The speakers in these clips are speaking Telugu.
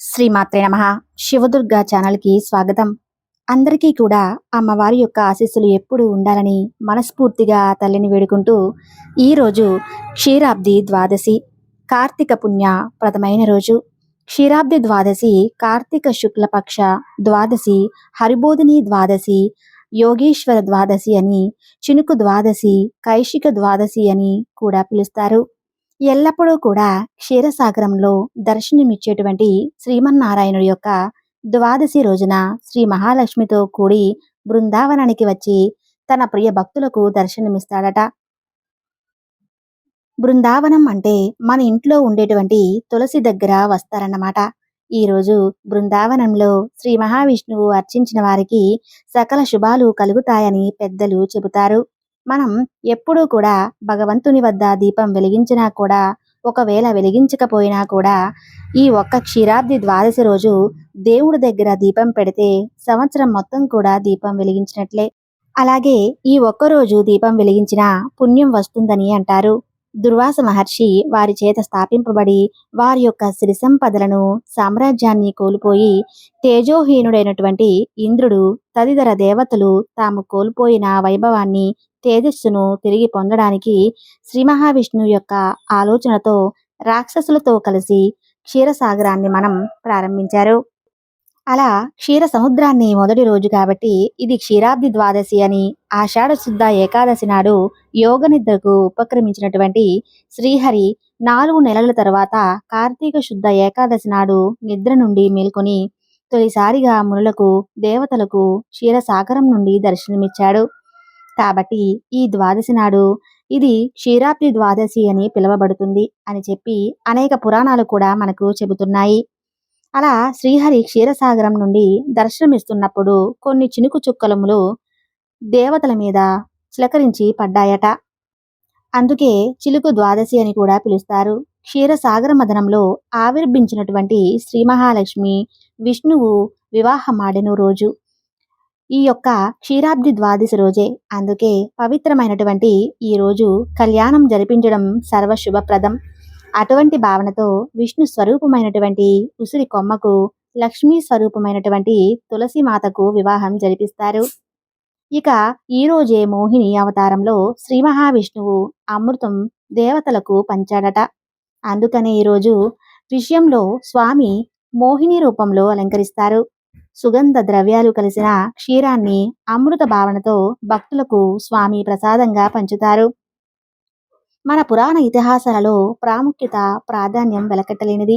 శ్రీమాత్రే నమ. శివదుర్గ ఛానల్కి స్వాగతం. అందరికీ కూడా అమ్మవారి యొక్క ఆశీస్సులు ఎప్పుడు ఉండాలని మనస్ఫూర్తిగా తల్లిని వేడుకుంటూ ఈరోజు క్షీరాబ్ది ద్వాదశి కార్తీక పుణ్య ప్రథమైన రోజు. క్షీరాబ్ది ద్వాదశి కార్తీక శుక్లపక్ష ద్వాదశి హరిబోధిని ద్వాదశి యోగేశ్వర ద్వాదశి అని చినుకు ద్వాదశి కైశిక ద్వాదశి అని కూడా పిలుస్తారు. ఎల్లప్పుడూ కూడా క్షీరసాగరంలో దర్శనమిచ్చేటువంటి శ్రీమన్నారాయణుడి యొక్క ద్వాదశి రోజున శ్రీ మహాలక్ష్మితో కూడి బృందావనానికి వచ్చి తన ప్రియ భక్తులకు దర్శనమిస్తాడట. బృందావనం అంటే మన ఇంట్లో ఉండేటువంటి తులసి దగ్గర వస్తారన్నమాట. ఈరోజు బృందావనంలో శ్రీ మహావిష్ణువు అర్చించిన వారికి సకల శుభాలు కలుగుతాయని పెద్దలు చెబుతారు. మనం ఎప్పుడూ కూడా భగవంతుని వద్ద దీపం వెలిగించినా కూడా ఒకవేళ వెలిగించకపోయినా కూడా ఈ ఒక్క క్షీరాబ్ది ద్వాదశి రోజు దేవుడి దగ్గర దీపం పెడితే సంవత్సరం మొత్తం కూడా దీపం వెలిగించినట్లే. అలాగే ఈ ఒక్క రోజు దీపం వెలిగించిన పుణ్యం వస్తుందని అంటారు. దుర్వాస మహర్షి వారి చేత స్థాపింపబడి వారి యొక్క సిరి సంపదలను సామ్రాజ్యాన్ని కోల్పోయి తేజోహీనుడైనటువంటి ఇంద్రుడు తదితర దేవతలు తాము కోల్పోయిన వైభవాన్ని తేజస్సును తిరిగి పొందడానికి శ్రీ మహావిష్ణువు యొక్క ఆలోచనతో రాక్షసులతో కలిసి క్షీరసాగరాన్ని మనం ప్రారంభించారు. అలా క్షీర సముద్రాన్ని మొదటి రోజు కాబట్టి ఇది క్షీరాబ్ది ద్వాదశి అని ఆషాఢ శుద్ధ ఏకాదశి నాడు యోగ నిద్రకు ఉపక్రమించినటువంటి శ్రీహరి నాలుగు నెలల తర్వాత కార్తీక శుద్ధ ఏకాదశి నాడు నిద్ర నుండి మేల్కొని తొలిసారిగా మునులకు దేవతలకు క్షీరసాగరం నుండి దర్శనమిచ్చాడు. కాబట్టి ఈ ద్వాదశి నాడు ఇది క్షీరాబ్ది ద్వాదశి అని పిలువబడుతుంది అని చెప్పి అనేక పురాణాలు కూడా మనకు చెబుతున్నాయి. అలా శ్రీహరి క్షీరసాగరం నుండి దర్శనమిస్తున్నప్పుడు కొన్ని చినుకు చుక్కలములు దేవతల మీద చిలకరించి పడ్డాయట. అందుకే చిలుకు ద్వాదశి అని కూడా పిలుస్తారు. క్షీరసాగర మదనంలో ఆవిర్భించినటువంటి శ్రీ మహాలక్ష్మి విష్ణువు వివాహమాడెను రోజు. ఈ యొక్క క్షీరాబ్ది ద్వాదశి రోజే. అందుకే పవిత్రమైనటువంటి ఈ రోజు కళ్యాణం జరిపించడం సర్వశుభప్రదం. అటువంటి భావనతో విష్ణు స్వరూపమైనటువంటి ఉసిరి కొమ్మకు లక్ష్మీ స్వరూపమైనటువంటి తులసి మాతకు వివాహం జరిపిస్తారు. ఇక ఈ రోజే మోహిని అవతారంలో శ్రీ మహావిష్ణువు అమృతం దేవతలకు పంచాడట. అందుకనే ఈరోజు విషయంలో స్వామి మోహిని రూపంలో అలంకరిస్తారు. సుగంధ ద్రవ్యాలు కలిసిన క్షీరాన్ని అమృత భావనతో భక్తులకు స్వామి ప్రసాదంగా పంచుతారు. మన పురాణ ఇతిహాసాలలో ప్రాముఖ్యత ప్రాధాన్యం వెలకట్టలేనిది.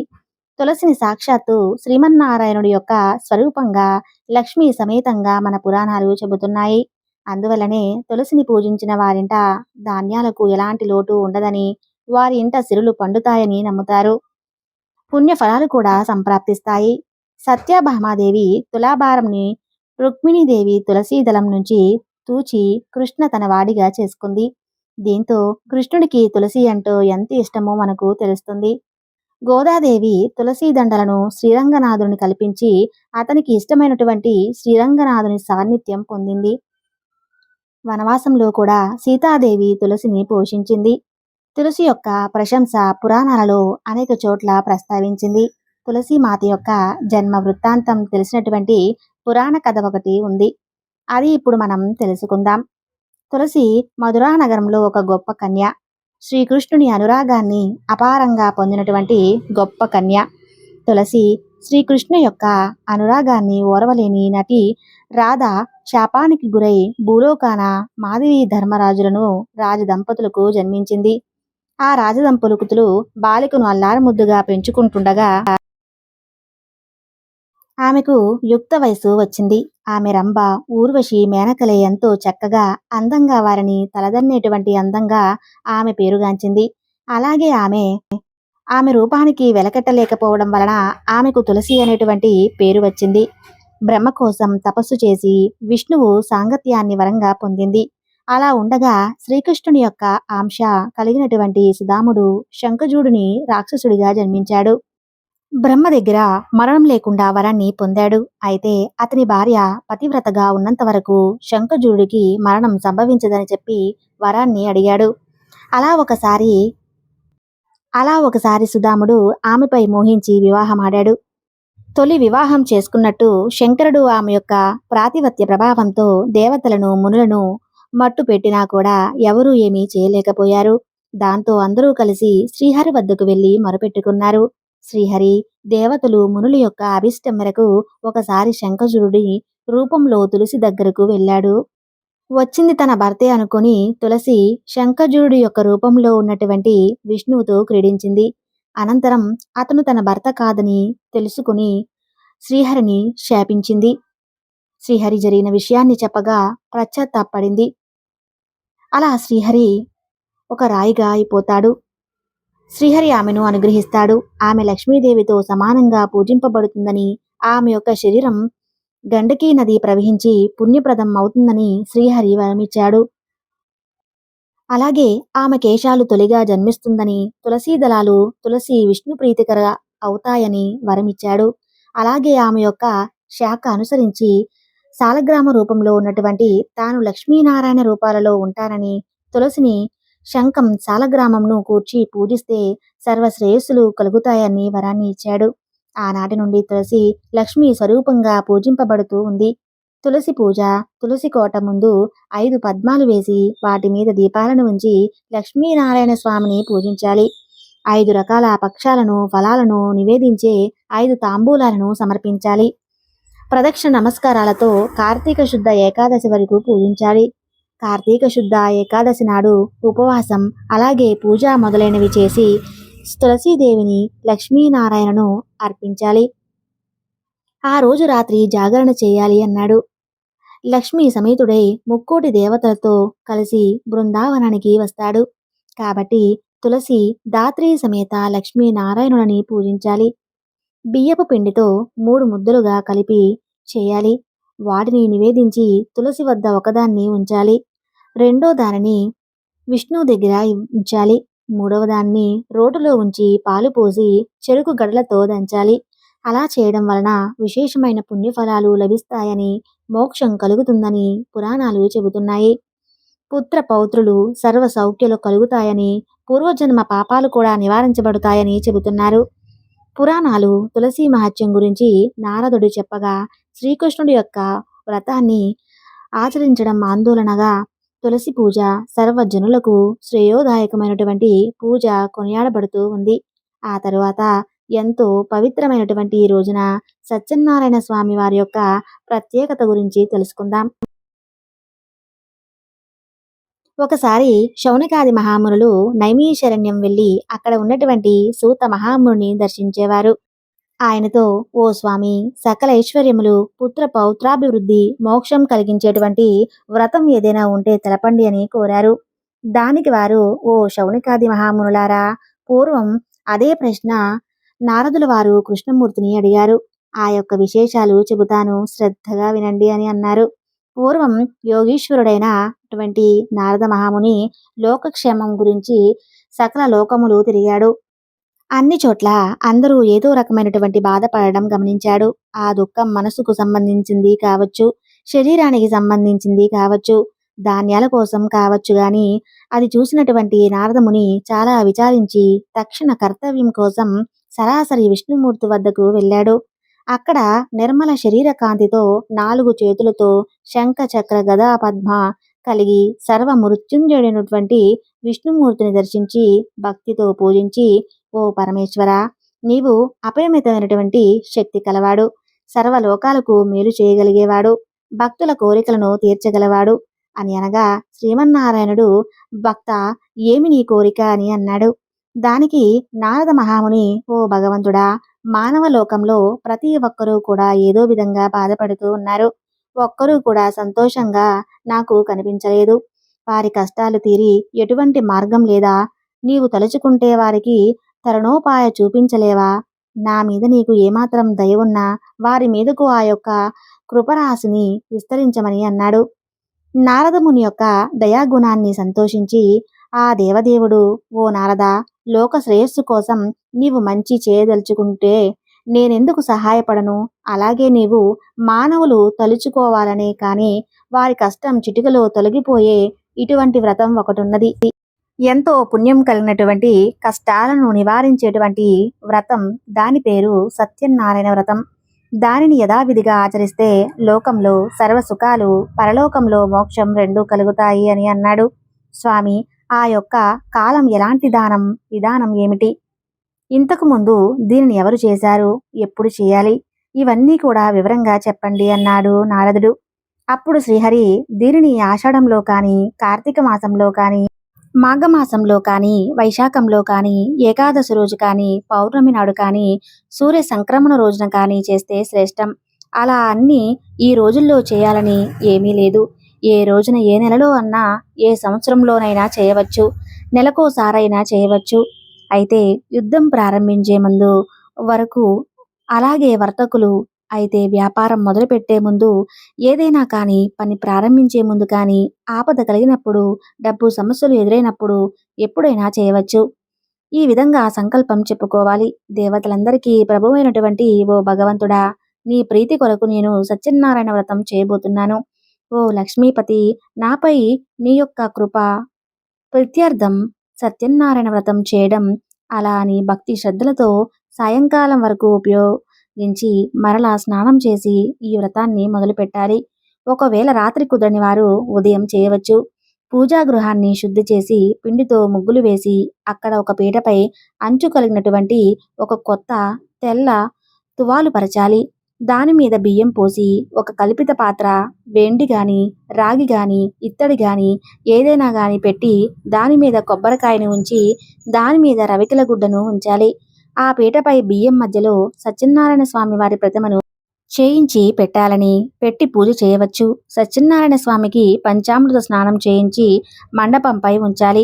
తులసిని సాక్షాత్తు శ్రీమన్నారాయణుడి యొక్క స్వరూపంగా లక్ష్మీ సమేతంగా మన పురాణాలు చెబుతున్నాయి. అందువలనే తులసిని పూజించిన వారింట ధాన్యాలకు ఎలాంటి లోటు ఉండదని వారి ఇంట సిరులు పండుతాయని నమ్ముతారు. పుణ్య ఫలాలు కూడా సంప్రాప్తిస్తాయి. సత్యభామాదేవి తులాభారంని రుక్మిణీదేవి తులసీదళం నుంచి తూచి కృష్ణ తన వాడిగా చేసుకుంది. దీంతో కృష్ణుడికి తులసి అంటూ ఎంత ఇష్టమో మనకు తెలుస్తుంది. గోదాదేవి తులసీ దండలను శ్రీరంగనాథుని కల్పించి అతనికి ఇష్టమైనటువంటి శ్రీరంగనాథుని సాన్నిధ్యం పొందింది. వనవాసంలో కూడా సీతాదేవి తులసిని పోషించింది. తులసి యొక్క ప్రశంస పురాణాలలో అనేక చోట్ల ప్రస్తావించింది. తులసి మాత యొక్క జన్మ వృత్తాంతం తెలిసినటువంటి పురాణ కథ ఒకటి ఉంది. అది ఇప్పుడు మనం తెలుసుకుందాం. తులసి మధురా నగరంలో ఒక గొప్ప కన్య. శ్రీకృష్ణుని అనురాగాన్ని అపారంగా పొందినటువంటి గొప్ప కన్య. తులసి శ్రీకృష్ణ యొక్క అనురాగాన్ని ఓరవలేని నటి రాధ శాపానికి గురై భూలోకాన మాధవి ధర్మరాజులను రాజదంపతులకు జన్మించింది. ఆ రాజదంపతులు బాలికను అల్లారముద్దుగా పెంచుకుంటుండగా ఆమెకు యుక్త వయసు వచ్చింది. ఆమె రంభ ఊర్వశి మేనకలే ఎంతో చక్కగా అందంగా వారిని తలదన్నేటువంటి అందంగా ఆమె పేరుగాంచింది. అలాగే ఆమె ఆమె రూపానికి వెలకట్టలేకపోవడం వలన ఆమెకు తులసి అనేటువంటి పేరు వచ్చింది. బ్రహ్మ కోసం తపస్సు చేసి విష్ణువు సాంగత్యాన్ని వరంగా పొందింది. అలా ఉండగా శ్రీకృష్ణుని యొక్క ఆంశ కలిగినటువంటి సుధాముడు శంఖజూడుని రాక్షసుడిగా జన్మించాడు. బ్రహ్మ దగ్గర మరణం లేకుండా వరాన్ని పొందాడు. అయితే అతని భార్య పతివ్రతగా ఉన్నంత వరకు శంఖజూడికి మరణం సంభవించదని చెప్పి వరాన్ని అడిగాడు. అలా ఒకసారి అలా ఒకసారి సుధాముడు ఆమెపై మోహించి వివాహమాడాడు. తొలి వివాహం చేసుకున్నట్టు శంకరుడు ఆమె యొక్క ప్రాతిపత్య ప్రభావంతో దేవతలను మునులను మట్టు పెట్టినా కూడా ఎవరూ ఏమీ చేయలేకపోయారు. దాంతో అందరూ కలిసి శ్రీహరి వద్దకు వెళ్ళి మొరపెట్టుకున్నారు. శ్రీహరి దేవతలు మునుల యొక్క అభిష్టం మేరకు ఒకసారి శంఖజురుడి రూపంలో తులసి దగ్గరకు వెళ్ళాడు. వచ్చింది తన భర్తే అనుకుని తులసి శంఖజురుడి యొక్క రూపంలో ఉన్నటువంటి విష్ణువుతో క్రీడించింది. అనంతరం అతను తన భర్త కాదని తెలుసుకుని శ్రీహరిని శాపించింది. శ్రీహరి జరిగిన విషయాన్ని చెప్పగా పశ్చాత్తాపడింది అలా శ్రీహరి ఒక రాయిగా అయిపోతాడు. శ్రీహరి ఆమెను అనుగ్రహిస్తాడు. ఆమె లక్ష్మీదేవితో సమానంగా పూజింపబడుతుందని ఆమె యొక్క శరీరం గండకీ నది ప్రవహించి పుణ్యప్రదం అవుతుందని శ్రీహరి వరమిచ్చాడు. అలాగే ఆమె కేశాలు తొలిగా జన్మిస్తుందని తులసీ దళాలు తులసి విష్ణు ప్రీతికర అవుతాయని వరమిచ్చాడు. అలాగే ఆమె యొక్క శాఖ అనుసరించి సాలగ్రామ రూపంలో ఉన్నటువంటి తాను లక్ష్మీనారాయణ రూపాలలో ఉంటానని తులసిని శంఖం సాలగ్రామంను కూర్చి పూజిస్తే సర్వశ్రేయస్సులు కలుగుతాయని వరాన్ని ఇచ్చాడు. ఆనాటి నుండి తులసి లక్ష్మీ స్వరూపంగా పూజింపబడుతూ ఉంది. తులసి పూజ తులసి కోట ముందు ఐదు పద్మాలు వేసి వాటి మీద దీపాలను ఉంచి లక్ష్మీనారాయణ స్వామిని పూజించాలి. ఐదు రకాల పక్షాలను ఫలాలను నివేదించే ఐదు తాంబూలాలను సమర్పించాలి. ప్రదక్షిణ నమస్కారాలతో కార్తీక శుద్ధ ఏకాదశి వరకు పూజించాలి. కార్తీక శుద్ధ ఏకాదశి నాడు ఉపవాసం అలాగే పూజ మొదలైనవి చేసి తులసీదేవిని లక్ష్మీనారాయణను అర్పించాలి. ఆ రోజు రాత్రి జాగరణ చేయాలి అన్నాడు. లక్ష్మీ సమేతుడై ముక్కోటి దేవతలతో కలిసి బృందావనానికి వస్తాడు. కాబట్టి తులసి దాత్రి సమేత లక్ష్మీనారాయణులని పూజించాలి. బియ్యపు పిండితో మూడు ముద్దలుగా కలిపి చేయాలి. వాటిని నివేదించి తులసి వద్ద ఒకదాన్ని ఉంచాలి. రెండో దానిని విష్ణు దగ్గర ఉంచాలి మూడవ దాన్ని రోడ్డులో ఉంచి పాలు పోసి చెరుకు గడలతో దంచాలి. అలా చేయడం వలన విశేషమైన పుణ్యఫలాలు లభిస్తాయని మోక్షం కలుగుతుందని పురాణాలు చెబుతున్నాయి. పుత్ర పౌత్రులు సర్వ సౌఖ్యలు కలుగుతాయని పూర్వజన్మ పాపాలు కూడా నివారించబడతాయని చెబుతున్నారు. పురాణాలు తులసి మహత్యం గురించి నారదుడు చెప్పగా శ్రీకృష్ణుడి యొక్క వ్రతాన్ని ఆచరించడం ఆందోళనగా తులసి పూజ సర్వజనులకు శ్రేయోదాయకమైనటువంటి పూజ కొనియాడబడుతూ ఉంది. ఆ తరువాత ఎంతో పవిత్రమైనటువంటి ఈ రోజున సత్యనారాయణ స్వామి వారి యొక్క ప్రత్యేకత గురించి తెలుసుకుందాం. ఒకసారి శౌనకాది మహామునులు నైమీశరణ్యం వెళ్ళి అక్కడ ఉన్నటువంటి సూత మహాముని దర్శించేవారు. ఆయనతో ఓ స్వామి సకల ఐశ్వర్యములు పుత్ర పౌత్రాభివృద్ధి మోక్షం కలిగించేటువంటి వ్రతం ఏదైనా ఉంటే తెలపండి అని కోరారు. దానికి వారు ఓ శౌనికాది మహామునులారా పూర్వం అదే ప్రశ్న నారదుల వారు కృష్ణమూర్తిని అడిగారు. ఆ యొక్క విశేషాలు చెబుతాను శ్రద్ధగా వినండి అని అన్నారు. పూర్వం యోగీశ్వరుడైన అటువంటి నారద మహాముని లోకక్షేమం గురించి సకల లోకములు తిరిగాడు. అన్ని చోట్ల అందరూ ఏదో రకమైనటువంటి బాధపడడం గమనించాడు. ఆ దుఃఖం మనసుకు సంబంధించింది కావచ్చు శరీరానికి సంబంధించింది కావచ్చు ధాన్యాల కోసం కావచ్చు గాని అది చూసినటువంటి నారదముని చాలా విచారించి తక్షణ కర్తవ్యం కోసం సరాసరి విష్ణుమూర్తి వద్దకు వెళ్ళాడు. అక్కడ నిర్మల శరీర కాంతితో నాలుగు చేతులతో శంఖ చక్ర గదా పద్మ కలిగి సర్వ మృత్యుంజుడైనటువంటి విష్ణుమూర్తిని దర్శించి భక్తితో పూజించి ఓ పరమేశ్వర నీవు అపరిమితమైనటువంటి శక్తి కలవాడు. సర్వలోకాలకు మేలు చేయగలిగేవాడు. భక్తుల కోరికలను తీర్చగలవాడు అని అనగా శ్రీమన్నారాయణుడు భక్త ఏమి నీ కోరిక? అని అన్నాడు. దానికి నారద మహాముని ఓ భగవంతుడా మానవ లోకంలో ప్రతి ఒక్కరూ కూడా ఏదో విధంగా బాధపడుతూ ఉన్నారు. ఒక్కరూ కూడా సంతోషంగా నాకు కనిపించలేదు. వారి కష్టాలు తీరి ఎటువంటి మార్గం లేదా? నీవు తలుచుకుంటే వారికి తరుణోపాయ చూపించలేవా? నా మీద నీకు ఏమాత్రం దయ ఉన్నా వారి మీదకు ఆ యొక్క కృపరాశిని విస్తరించమని అన్నాడు. నారదముని యొక్క దయాగుణాన్ని సంతోషించి ఆ దేవదేవుడు ఓ నారద లోక శ్రేయస్సు కోసం నీవు మంచి చేయదలుచుకుంటే నేనెందుకు సహాయపడను? అలాగే నీవు మానవులు తలుచుకోవాలనే కానీ వారి కష్టం చిటికలో తొలగిపోయే ఇటువంటి వ్రతం ఒకటున్నది ఎంతో పుణ్యం కలిగినటువంటి కష్టాలను నివారించేటువంటి వ్రతం. దాని పేరు సత్యనారాయణ వ్రతం. దానిని యథావిధిగా ఆచరిస్తే లోకంలో సర్వ సుఖాలు పరలోకంలో మోక్షం రెండూ కలుగుతాయి అని అన్నాడు స్వామి. ఆ యొక్క కాలం ఎలాంటి దానం విధానం ఏమిటి? ఇంతకు ముందు దీనిని ఎవరు చేశారు? ఎప్పుడు చేయాలి? ఇవన్నీ కూడా వివరంగా చెప్పండి అన్నాడు నారదుడు. అప్పుడు శ్రీహరి దీనిని ఆషాఢంలో కానీ కార్తీక మాసంలో కానీ మాఘమాసంలో కానీ వైశాఖంలో కానీ ఏకాదశి రోజు కానీ పౌర్ణమి నాడు కానీ సూర్య సంక్రమణ రోజున కానీ చేస్తే శ్రేష్టం. అలా అన్నీ ఈ రోజుల్లో చేయాలని ఏమీ లేదు. ఏ రోజున ఏ నెలలో అన్నా ఏ సంవత్సరంలోనైనా చేయవచ్చు. నెలకోసారైనా చేయవచ్చు. అయితే యుద్ధం ప్రారంభించే ముందు వరకు అలాగే వర్తకులు అయితే వ్యాపారం మొదలుపెట్టే ముందు ఏదైనా కానీ పని ప్రారంభించే ముందు కానీ ఆపద కలిగినప్పుడు డబ్బు సమస్యలు ఎదురైనప్పుడు ఎప్పుడైనా చేయవచ్చు. ఈ విధంగా సంకల్పం చెప్పుకోవాలి. దేవతలందరికీ ప్రభువైనటువంటి ఓ భగవంతుడా నీ ప్రీతి కొరకు నేను సత్యనారాయణ వ్రతం చేయబోతున్నాను. ఓ లక్ష్మీపతి నాపై నీ యొక్క కృప ప్రత్యర్థం సత్యనారాయణ వ్రతం చేయడం అలా అని భక్తి శ్రద్ధలతో సాయంకాలం వరకు ఉపయోగించి మరలా స్నానం చేసి ఈ వ్రతాన్ని మొదలుపెట్టాలి. ఒకవేళ రాత్రి కుదరని వారు ఉదయం చేయవచ్చు. పూజా గృహాన్ని శుద్ధి చేసి పిండితో ముగ్గులు వేసి అక్కడ ఒక పీటపై అంచు కలిగినటువంటి ఒక కొత్త తెల్ల తువాలు పరచాలి. దాని మీద బియ్యం పోసి ఒక కల్పిత పాత్ర వెండి గాని రాగి గాని ఇత్తడి గాని ఏదైనా గాని పెట్టి దాని మీద కొబ్బరికాయను ఉంచి దాని మీద రవికిల గుడ్డను ఉంచాలి. ఆ పీటపై బియ్యం మధ్యలో సత్యనారాయణ స్వామి వారి ప్రతిమను చేయించి పెట్టాలని పెట్టి పూజ చేయవచ్చు. సత్యనారాయణ స్వామికి పంచామృత స్నానం చేయించి మండపంపై ఉంచాలి.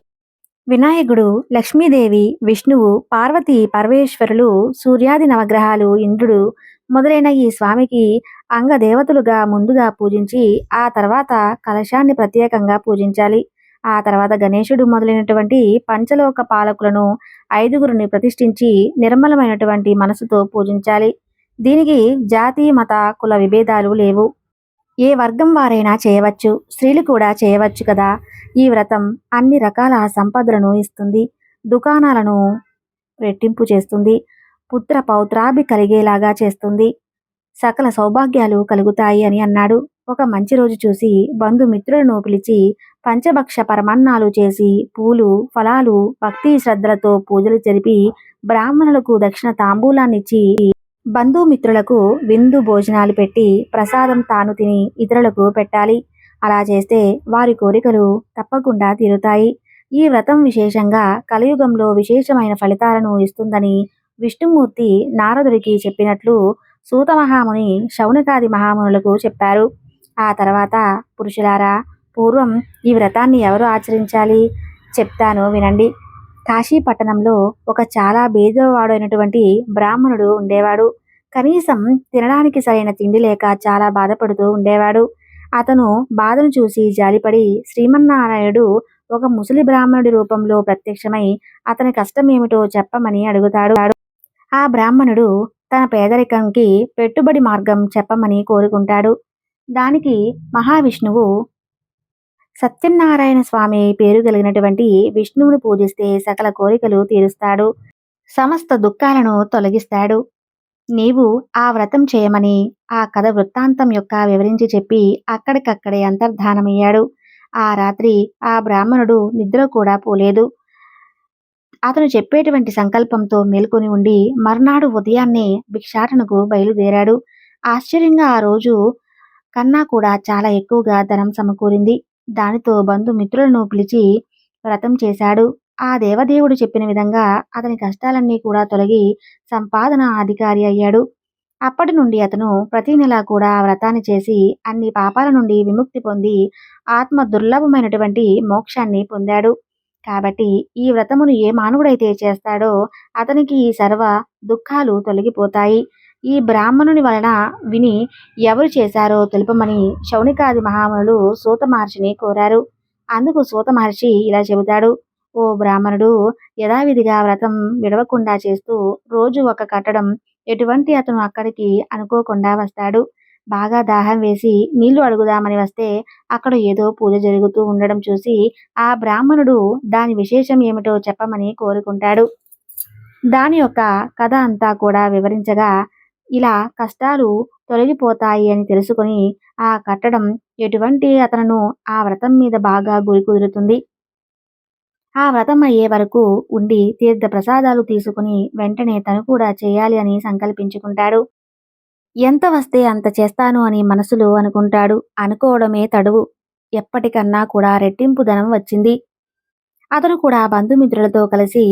వినాయకుడు లక్ష్మీదేవి విష్ణువు పార్వతి పరమేశ్వరులు సూర్యాది నవగ్రహాలు ఇంద్రుడు మొదలైన ఈ స్వామికి అంగదేవతలుగా ముందుగా పూజించి ఆ తర్వాత కలశాన్ని ప్రత్యేకంగా పూజించాలి. ఆ తర్వాత గణేశుడు మొదలైనటువంటి పంచలోక పాలకులను ఐదుగురిని ప్రతిష్ఠించి నిర్మలమైనటువంటి మనసుతో పూజించాలి. దీనికి జాతి మత కుల విభేదాలు లేవు. ఏ వర్గం వారైనా చేయవచ్చు. స్త్రీలు కూడా చేయవచ్చు కదా. ఈ వ్రతం అన్ని రకాల సంపదలను ఇస్తుంది. దుకాణాలను రెట్టింపు చేస్తుంది. పుత్ర పౌత్రాభి కలిగేలాగా చేస్తుంది. సకల సౌభాగ్యాలు కలుగుతాయి అని అన్నాడు. ఒక మంచి రోజు చూసి బంధుమిత్రులను పిలిచి పంచభక్ష పరమాన్నాలు చేసి పూలు ఫలాలు భక్తి శ్రద్ధలతో పూజలు జరిపి బ్రాహ్మణులకు దక్షిణ తాంబూలాన్నిచ్చి బంధుమిత్రులకు విందు భోజనాలు పెట్టి ప్రసాదం తాను తిని ఇతరులకు పెట్టాలి. అలా చేస్తే వారి కోరికలు తప్పకుండా తీరుతాయి. ఈ వ్రతం విశేషంగా కలియుగంలో విశేషమైన ఫలితాలను ఇస్తుందని విష్ణుమూర్తి నారదుడికి చెప్పినట్లు సూత మహాముని శౌనకాది మహామునులకు చెప్పారు. ఆ తర్వాత పురుషులారా పూర్వం ఈ వ్రతాన్ని ఎవరు ఆచరించాలి? చెప్తాను వినండి. కాశీ పట్టణంలో ఒక చాలా బేదవాడైనటువంటి బ్రాహ్మణుడు ఉండేవాడు. కనీసం తినడానికి సరైన తిండి లేక చాలా బాధపడుతూ ఉండేవాడు. అతను బాధను చూసి జాలిపడి శ్రీమన్నారాయణుడు ఒక ముసలి బ్రాహ్మణుడి రూపంలో ప్రత్యక్షమై అతని కష్టం ఏమిటో చెప్పమని అడుగుతాడు. ఆ బ్రాహ్మణుడు తన పేదరికంకి పెట్టుబడి మార్గం చెప్పమని కోరుకుంటాడు. దానికి మహావిష్ణువు సత్యనారాయణ స్వామి పేరు కలిగినటువంటి విష్ణువును పూజిస్తే సకల కోరికలు తీరుస్తాడు. సమస్త దుఃఖాలను తొలగిస్తాడు. నీవు ఆ వ్రతం చేయమని ఆ కథ వృత్తాంతం యొక్క వివరించి చెప్పి అక్కడికక్కడే అంతర్ధానమయ్యాడు. ఆ రాత్రి ఆ బ్రాహ్మణుడు నిద్ర కూడా పోలేదు. అతను చెప్పేటువంటి సంకల్పంతో మేల్కొని ఉండి మర్నాడు ఉదయాన్నే భిక్షాటనకు బయలుదేరాడు. ఆశ్చర్యంగా ఆ రోజు కన్నా కూడా చాలా ఎక్కువగా ధనం సమకూరింది. దానితో బంధుమిత్రులను పిలిచి వ్రతం చేశాడు. ఆ దేవదేవుడు చెప్పిన విధంగా అతని కష్టాలన్నీ కూడా తొలగి సంపాదన అధికారి అయ్యాడు. అప్పటి నుండి అతను ప్రతి నెల కూడా వ్రతాన్ని చేసి అన్ని పాపాల నుండి విముక్తి పొంది ఆత్మ దుర్లభమైనటువంటి మోక్షాన్ని పొందాడు. కాబట్టి ఈ వ్రతమును ఏ మానవుడైతే చేస్తాడో అతనికి ఈ సర్వ దుఃఖాలు తొలగిపోతాయి. ఈ బ్రాహ్మణుని వలన విని ఎవరు చేశారో తెలుపమని శౌనికాది మహామునులు సూత మహర్షిని కోరారు. అందుకు సూత మహర్షి ఇలా చెబుతాడు ఓ బ్రాహ్మణుడు యథావిధిగా వ్రతం విడవకుండా చేస్తూ రోజు ఒక కట్టడం ఎటువంటి అతను అక్కడికి అనుకోకుండా వస్తాడు. బాగా దాహం వేసి నీళ్ళు అడుగుదామని వస్తే అక్కడ ఏదో పూజ జరుగుతూ ఉండడం చూసి ఆ బ్రాహ్మణుడు దాని విశేషం ఏమిటో చెప్పమని కోరుకుంటాడు. దాని యొక్క కథ అంతా కూడా వివరించగా ఇలా కష్టాలు తొలగిపోతాయి అని తెలుసుకొని ఆ కట్టడం ఎటువంటి అతను ఆ వ్రతం మీద బాగా గురి కుదురుతుంది. ఆ వ్రతం అయ్యే వరకు ఉండి తీర్థ ప్రసాదాలు తీసుకుని వెంటనే తను కూడా చేయాలి అని సంకల్పించుకుంటాడు. ఎంత వస్తే అంత చేస్తాను అని మనసులో అనుకుంటాడు. అనుకోవడమే తడువు. ఎప్పటికన్నా కూడా రెట్టింపు ధనం వచ్చింది. అతను కూడా బంధుమిత్రులతో కలిసి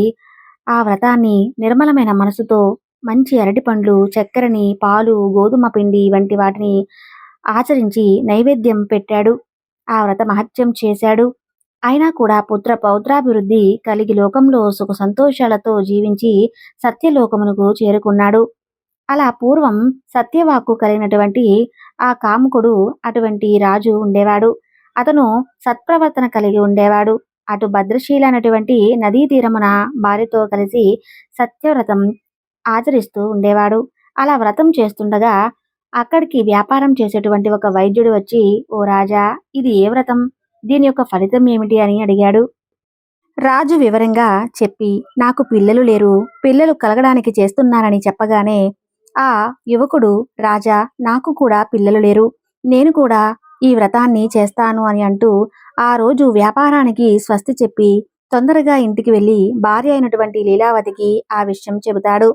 ఆ వ్రతాన్ని నిర్మలమైన మనసుతో మంచి అరటిపండ్లు చక్కెరని పాలు గోధుమ పిండి వంటి వాటిని ఆచరించి నైవేద్యం పెట్టాడు. ఆ వ్రత మహత్యం చేశాడు. అయినా కూడా పుత్ర పౌత్రాభివృద్ధి కలిగి లోకంలో సుఖ సంతోషాలతో జీవించి సత్యలోకమునకు చేరుకున్నాడు. అలా పూర్వం సత్యవాక్కు కలిగినటువంటి ఆ కాముకుడు అటువంటి రాజు ఉండేవాడు. అతను సత్ప్రవర్తన కలిగి ఉండేవాడు. అటు భద్రశీల అనేటువంటి నదీ తీరమున భార్యతో కలిసి సత్యవ్రతం ఆచరిస్తూ ఉండేవాడు. అలా వ్రతం చేస్తుండగా అక్కడికి వ్యాపారం చేసేటువంటి ఒక వైద్యుడు వచ్చి ఓ రాజా ఇది ఏ వ్రతం? దీని యొక్క ఫలితం ఏమిటి? అని అడిగాడు. రాజు వివరంగా చెప్పి నాకు పిల్లలు లేరు. పిల్లలు కలగడానికి చేస్తున్నానని చెప్పగానే ఆ యువకుడు రాజా నాకు కూడా పిల్లలు లేరు. నేను కూడా ఈ వ్రతాన్ని చేస్తాను అని అంటూ ఆ రోజు వ్యాపారానికి స్వస్తి చెప్పి తొందరగా ఇంటికి వెళ్ళి భార్య అయినటువంటి లీలావతికి ఆ విషయం చెబుతాడు.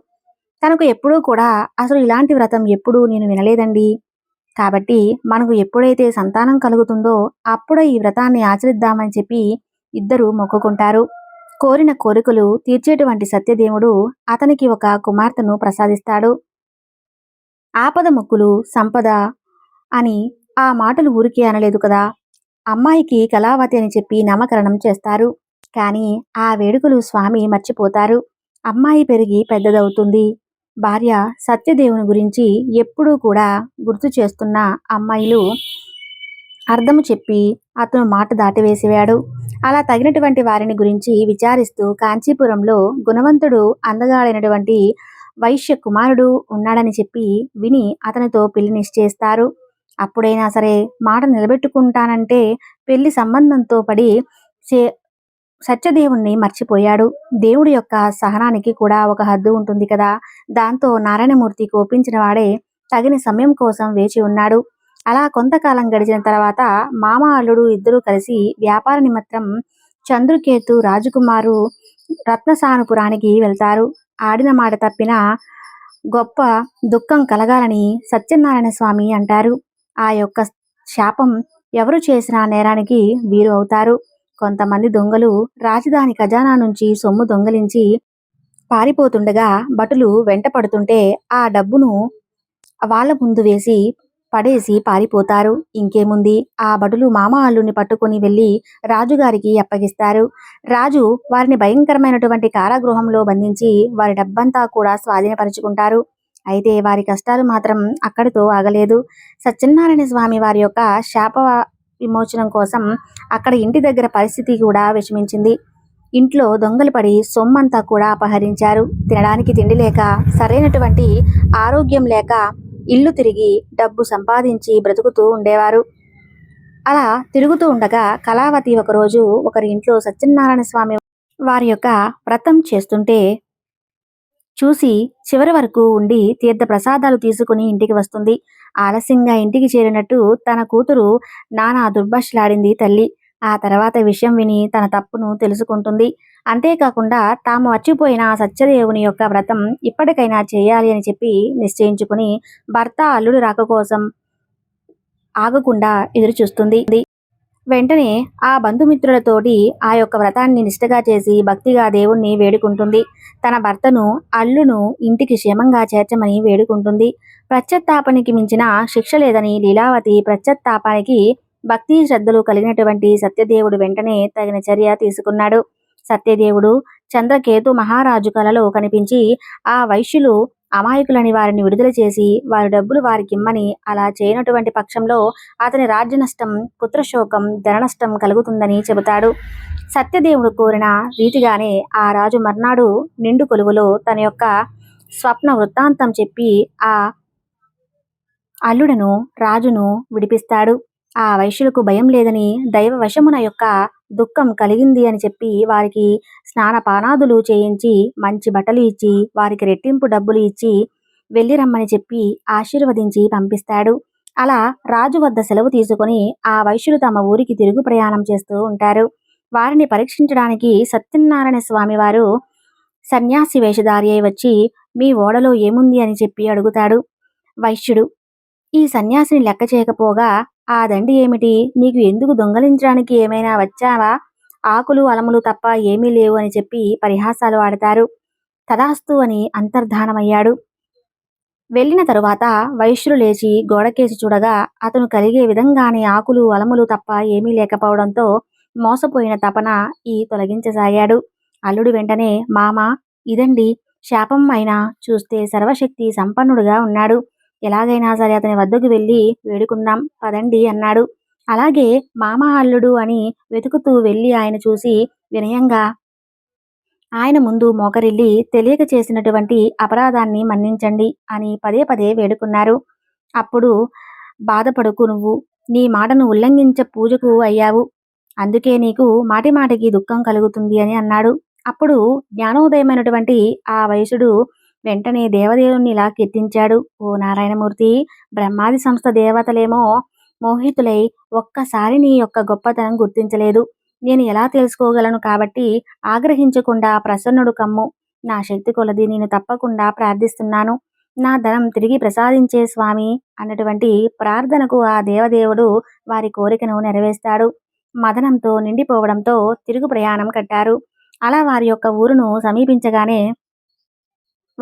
తనకు ఎప్పుడూ కూడా అసలు ఇలాంటి వ్రతం ఎప్పుడూ నేను వినలేదండి. కాబట్టి మనకు ఎప్పుడైతే సంతానం కలుగుతుందో అప్పుడే ఈ వ్రతాన్ని ఆచరిద్దామని చెప్పి ఇద్దరు మొక్కుకుంటారు. కోరిన కోరికలు తీర్చేటువంటి సత్యదేవుడు అతనికి ఒక కుమార్తెను ప్రసాదిస్తాడు. ఆపద మొక్కులు సంపద అని ఆ మాటలు ఊరికే అనలేదు కదా. అమ్మాయికి కళావతి అని చెప్పి నామకరణం చేస్తారు. కానీ ఆ వేడుకలు స్వామి మర్చిపోతారు. అమ్మాయి పెరిగి పెద్దదవుతుంది. భార్య సత్యదేవుని గురించి ఎప్పుడూ కూడా గుర్తు చేస్తున్న అమ్మాయిలు అర్థము చెప్పి అతను మాట దాటివేసేవాడు. అలా తగినటువంటి వారిని గురించి విచారిస్తూ కాంచీపురంలో గుణవంతుడు అందగాడైనటువంటి వైశ్య కుమారుడు ఉన్నాడని చెప్పి విని అతనితో పెళ్ళి నిశ్చయిస్తారు. అప్పుడైనా సరే మాట నిలబెట్టుకుంటానంటే పెళ్ళి సంబంధంతో పడి చే- సత్యదేవుణ్ణి మర్చిపోయాడు. దేవుడి యొక్క సహనానికి కూడా ఒక హద్దు ఉంటుంది కదా. దాంతో నారాయణమూర్తి కోపించిన వాడే తగిన సమయం కోసం వేచి ఉన్నాడు. అలా కొంతకాలం గడిచిన తర్వాత మామ అల్లుడు ఇద్దరూ కలిసి వ్యాపార నిమిత్తం చంద్రుకేతు రాజకుమారు రత్నసానుపురానికి వెళ్తారు. ఆడిన మాట తప్పిన గొప్ప దుఃఖం కలగాలని సత్యనారాయణ స్వామి అంటారు. ఆ యొక్క శాపం ఎవరు చేసిన నేరానికి వీరు అవుతారు. కొంతమంది దొంగలు రాజధాని ఖజానా నుంచి సొమ్ము దొంగలించి పారిపోతుండగా భటులు వెంట పడుతుంటే ఆ డబ్బును వాళ్ళ ముందు వేసి పడేసి పారిపోతారు. ఇంకేముంది? ఆ భటులు మామ అల్లుని పట్టుకొని వెళ్ళి రాజుగారికి అప్పగిస్తారు. రాజు వారిని భయంకరమైనటువంటి కారాగృహంలో బంధించి వారి డబ్బంతా కూడా స్వాధీనపరుచుకుంటారు. అయితే వారి కష్టాలు మాత్రం అక్కడితో ఆగలేదు. సత్యనారాయణ స్వామి వారి యొక్క శాప విమోచనం కోసం అక్కడ ఇంటి దగ్గర పరిస్థితి కూడా విషమించింది. ఇంట్లో దొంగలు పడి సొమ్మంతా కూడా అపహరించారు. తినడానికి తిండి లేక సరైనటువంటి ఆరోగ్యం లేక ఇల్లు తిరిగి డబ్బు సంపాదించి బ్రతుకుతూ ఉండేవారు. అలా తిరుగుతూ ఉండగా కళావతి ఒకరోజు ఒకరి ఇంట్లో సత్యనారాయణ స్వామి వారి యొక్క వ్రతం చేస్తుంటే చూసి చివరి వరకు ఉండి తీర్థ ప్రసాదాలు తీసుకుని ఇంటికి వస్తుంది. ఆలస్యంగా ఇంటికి చేరినట్టు తన కూతురు నానా దుర్భాషలాడింది తల్లి. ఆ తర్వాత విషయం విని తన తప్పును తెలుసుకుంటుంది. అంతేకాకుండా తాము మర్చిపోయిన సత్యదేవుని యొక్క వ్రతం ఇప్పటికైనా చేయాలి అని చెప్పి నిశ్చయించుకుని భర్త అల్లుడు రాక కోసం ఆగకుండా ఎదురు చూస్తుంది వెంటనే ఆ బంధుమిత్రులతోటి ఆ యొక్క వ్రతాన్ని నిష్ఠగా చేసి భక్తిగా దేవుణ్ణి వేడుకుంటుంది. తన భర్తను అల్లును ఇంటికి క్షేమంగా చేర్చమని వేడుకుంటుంది. ప్రత్యత్తాపానికి మించిన శిక్ష లేదని లీలావతి ప్రత్యత్తాపానికి భక్తి శ్రద్ధలు కలిగినటువంటి సత్యదేవుడు వెంటనే తగిన చర్య తీసుకున్నాడు. సత్యదేవుడు చంద్రకేతు మహారాజు కలలో కనిపించి ఆ వైశ్యులు అమాయకులని వారిని విడుదల చేసి వారి డబ్బులు వారికిమ్మని అలా చేయనటువంటి పక్షంలో అతని రాజ్య నష్టం పుత్రశోకం ధన నష్టం కలుగుతుందని చెబుతాడు. సత్యదేవుడు కోరిన రీతిగానే ఆ రాజు మర్నాడు నిండు కొలువులో తన యొక్క స్వప్న వృత్తాంతం చెప్పి ఆ అల్లుడను రాజును విడిపిస్తాడు. ఆ వైశ్యులకు భయం లేదని దైవ వశమున యొక్క దుఃఖం కలిగింది అని చెప్పి వారికి స్నాన పానాదులు చేయించి మంచి బట్టలు ఇచ్చి వారికి రెట్టింపు డబ్బులు ఇచ్చి వెళ్ళి రమ్మని చెప్పి ఆశీర్వదించి పంపిస్తాడు. అలా రాజు వద్ద సెలవు తీసుకొని ఆ వైశ్యులు తమ ఊరికి తిరుగు ప్రయాణం చేస్తూ ఉంటారు. వారిని పరీక్షించడానికి సత్యనారాయణ స్వామి వారు సన్యాసి వేషధారి అయి వచ్చి మీ ఓడలో ఏముంది? అని చెప్పి అడుగుతాడు. వైశ్యుడు ఈ సన్యాసిని లెక్క చేయకపోగా ఆ దండి ఏమిటి? నీకు ఎందుకు దొంగలించడానికి ఏమైనా వచ్చావా? ఆకులు అలములు తప్ప ఏమీ లేవు అని చెప్పి పరిహాసాలు ఆడతారు. తదాస్తు అని అంతర్ధానమయ్యాడు. వెళ్ళిన తరువాత వైశ్యులు లేచి గోడకేసి చూడగా అతను కలిగే విధంగానే ఆకులు అలములు తప్ప ఏమీ లేకపోవడంతో మోసపోయిన తపన ఈ తొలగించసాగాడు. అల్లుడు వెంటనే మామ ఇదండి శాపం అయినా చూస్తే సర్వశక్తి సంపన్నుడుగా ఉన్నాడు. ఎలాగైనా సరే అతని వద్దకు వెళ్ళి వేడుకుందాం పదండి అన్నాడు. అలాగే మామ అల్లుడు అని వెతుకుతూ వెళ్ళి ఆయన చూసి వినయంగా ఆయన ముందు మోకరిల్లి తెలియక చేసినటువంటి అపరాధాన్ని మన్నించండి అని పదే పదే వేడుకున్నారు. అప్పుడు బాధపడుకు నువ్వు నీ మాటను ఉల్లంఘించ పూజకు అయ్యావు అందుకే నీకు మాటి మాటికి దుఃఖం కలుగుతుంది అని అన్నాడు. అప్పుడు జ్ఞానోదయమైనటువంటి ఆ వయసుడు వెంటనే దేవదేవుణ్ణి ఇలా కీర్తించాడు. ఓ నారాయణమూర్తి బ్రహ్మాది సంస్థ దేవతలేమో మోహితులై ఒక్కసారి నీ యొక్క గొప్పతనం గుర్తించలేదు. నేను ఎలా తెలుసుకోగలను కాబట్టి ఆగ్రహించకుండా ప్రసన్నుడు కమ్ము. నా శక్తి కొలది నేను తప్పకుండా ప్రార్థిస్తున్నాను. నా ధనం తిరిగి ప్రసాదించే స్వామి అన్నటువంటి ప్రార్థనకు ఆ దేవదేవుడు వారి కోరికను నెరవేర్స్తాడు మదనంతో నిండిపోవడంతో తిరుగు ప్రయాణం కట్టారు. అలా వారి యొక్క ఊరును సమీపించగానే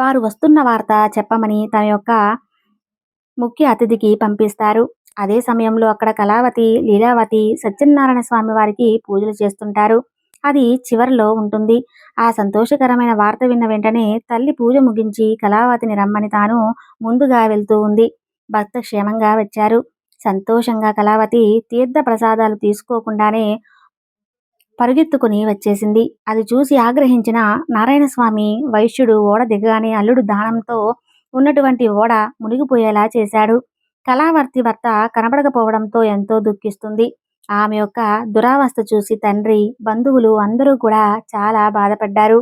వారు వస్తున్న వార్త చెప్పమని తన యొక్క ముఖ్య అతిథికి పంపిస్తారు. అదే సమయంలో అక్కడ కళావతి లీలావతి సత్యనారాయణ స్వామి వారికి పూజలు చేస్తుంటారు. అది చివరిలో ఉంటుంది. ఆ సంతోషకరమైన వార్త విన్న వెంటనే తల్లి పూజ ముగించి కళావతిని రమ్మని తాను ముందుగా వెళ్తూ ఉంది. భక్త క్షేమంగా వచ్చారు. సంతోషంగా కళావతి తీర్థ ప్రసాదాలు తీసుకోకుండానే పరుగెత్తుకుని వచ్చేసింది. అది చూసి ఆగ్రహించిన నారాయణస్వామి వైశ్యుడు ఓడ దిగగానే అల్లుడు దానంతో ఉన్నటువంటి ఓడ మునిగిపోయేలా చేశాడు. కళావర్తి భర్త కనబడకపోవడంతో ఎంతో దుఃఖిస్తుంది. ఆమె యొక్క దురావస్థ చూసి తండ్రి బంధువులు అందరూ కూడా చాలా బాధపడ్డారు.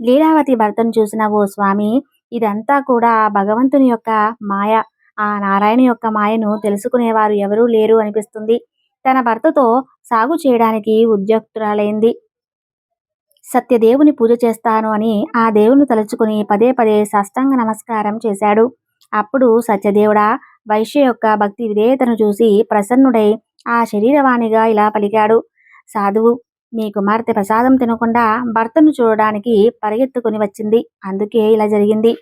లీలావతి భర్తను చూసిన ఓ స్వామి ఇదంతా కూడా భగవంతుని యొక్క మాయ. ఆ నారాయణ యొక్క మాయను తెలుసుకునేవారు ఎవరూ లేరు అనిపిస్తుంది. తన భర్తతో సాగు చేయడానికి ఉద్యోక్తురాలైంది. సత్యదేవుని పూజ చేస్తాను అని ఆ దేవుని తలుచుకుని పదే పదే సాష్టాంగ నమస్కారం చేశాడు. అప్పుడు సత్యదేవుడా వైశ్య యొక్క భక్తి విధేయతను చూసి ప్రసన్నుడై ఆ శరీరవాణిగా ఇలా పలికాడు. సాధువు నీ కుమార్తె ప్రసాదం తినకుండా భర్తను చూడడానికి పరిగెత్తుకుని వచ్చింది. అందుకే ఇలా జరిగింది.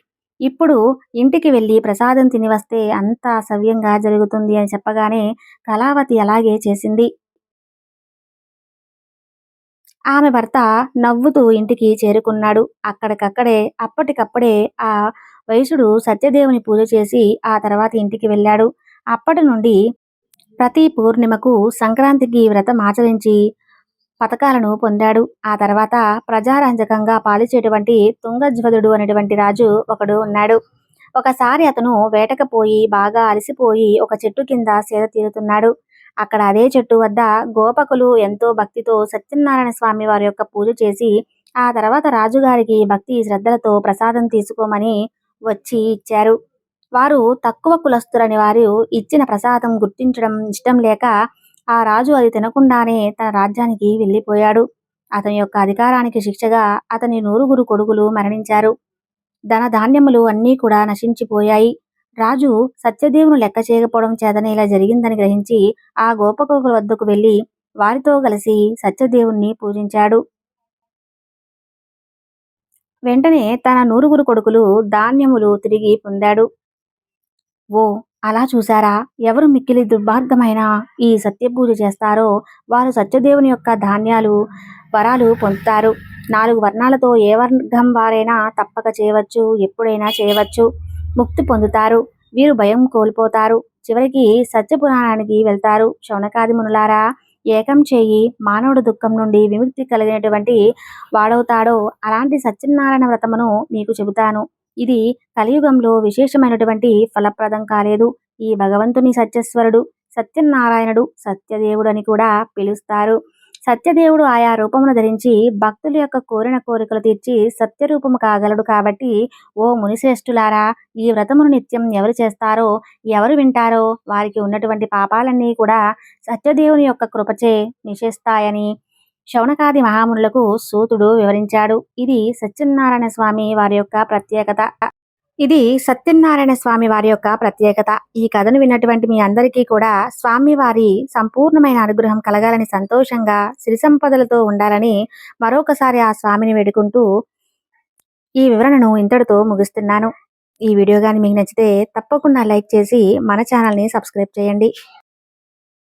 ఇప్పుడు ఇంటికి వెళ్ళి ప్రసాదం తిని వస్తే అంతా సవ్యంగా జరుగుతుంది అని చెప్పగానే కళావతి అలాగే చేసింది. ఆమె భర్త నవ్వుతూ ఇంటికి చేరుకున్నాడు. అక్కడికక్కడే అప్పటికప్పుడే ఆ వయసుడు సత్యదేవుని పూజ చేసి ఆ తర్వాత ఇంటికి వెళ్ళాడు. అప్పటి నుండి ప్రతి పూర్ణిమకు సంక్రాంతికి వ్రతం ఆచరించి పథకాలను పొందాడు. ఆ తర్వాత ప్రజారంజకంగా పాలిచేటువంటి తుంగజ్వదుడు అనేటువంటి రాజు ఒకడు ఉన్నాడు. ఒకసారి అతను వేటకపోయి బాగా అలసిపోయి ఒక చెట్టు కింద సేద తీరుతున్నాడు. అక్కడ అదే చెట్టు వద్ద గోపకులు ఎంతో భక్తితో సత్యనారాయణ స్వామి వారి యొక్క పూజ చేసి ఆ తర్వాత రాజుగారికి భక్తి శ్రద్ధలతో ప్రసాదం తీసుకోమని వచ్చి ఇచ్చారు. వారు తక్కువ కులస్తులని వారు ఇచ్చిన ప్రసాదం గుర్తించడం ఇష్టం లేక ఆ రాజు అది తినకుండానే తన రాజ్యానికి వెళ్ళిపోయాడు. అతని యొక్క అధికారానికి శిక్షగా అతని నూరుగురు కొడుకులు మరణించారు. ధన ధాన్యములు అన్నీ కూడా నశించిపోయాయి. రాజు సత్యదేవును లెక్క చేయకపోవడం చేతనే ఇలా జరిగిందని గ్రహించి ఆ గోపకుల వద్దకు వెళ్ళి వారితో కలిసి సత్యదేవుణ్ణి పూజించాడు. వెంటనే తన నూరుగురు కొడుకులు ధాన్యములు తిరిగి పొందాడు. ఓ అలా చూసారా ఎవరు మిక్కిలి దుర్భార్గమైన ఈ సత్యపూజ చేస్తారో? వారు సత్యదేవుని యొక్క ధాన్యాలు వరాలు పొందుతారు. నాలుగు వర్ణాలతో ఏ వర్గం వారైనా తప్పక చేయవచ్చు ఎప్పుడైనా చేయవచ్చు. ముక్తి పొందుతారు. వీరు భయం కోల్పోతారు. చివరికి సత్యపురాణానికి వెళ్తారు. శౌనకాది మునులారా ఏకం చేయి. మానవుడు దుఃఖం నుండి విముక్తి కలిగినటువంటి వాడవుతాడో అలాంటి సత్యనారాయణ వ్రతమును మీకు చెబుతాను. ఇది కలియుగంలో విశేషమైనటువంటి ఫలప్రదం కాలేదు. ఈ భగవంతుని సత్యస్వరుడు సత్యనారాయణుడు సత్యదేవుడు అని కూడా పిలుస్తారు. సత్యదేవుడు ఆయా రూపమును ధరించి భక్తుల యొక్క కోరిన కోరికలు తీర్చి సత్యరూపము కాగలడు కాబట్టి ఓ మునిశ్రేష్ఠులారా ఈ వ్రతమును నిత్యం ఎవరు చేస్తారో ఎవరు వింటారో వారికి ఉన్నటువంటి పాపాలన్నీ కూడా సత్యదేవుని యొక్క కృపచే నిషేస్తాయని శౌనకాది మహామునులకు సూతుడు వివరించాడు. ఇది సత్యనారాయణ స్వామి వారి యొక్క ప్రత్యేకత. ఇది సత్యనారాయణ స్వామి వారి యొక్క ప్రత్యేకత. ఈ కథను విన్నటువంటి మీ అందరికీ కూడా స్వామి వారి సంపూర్ణమైన అనుగ్రహం కలగాలని సంతోషంగా సిరి సంపదలతో ఉండాలని మరొకసారి ఆ స్వామిని వేడుకుంటూ ఈ వివరణను ఇంతటితో ముగిస్తున్నాను. ఈ వీడియో కానీ మీకు నచ్చితే తప్పకుండా లైక్ చేసి మన ఛానల్ని సబ్స్క్రైబ్ చేయండి.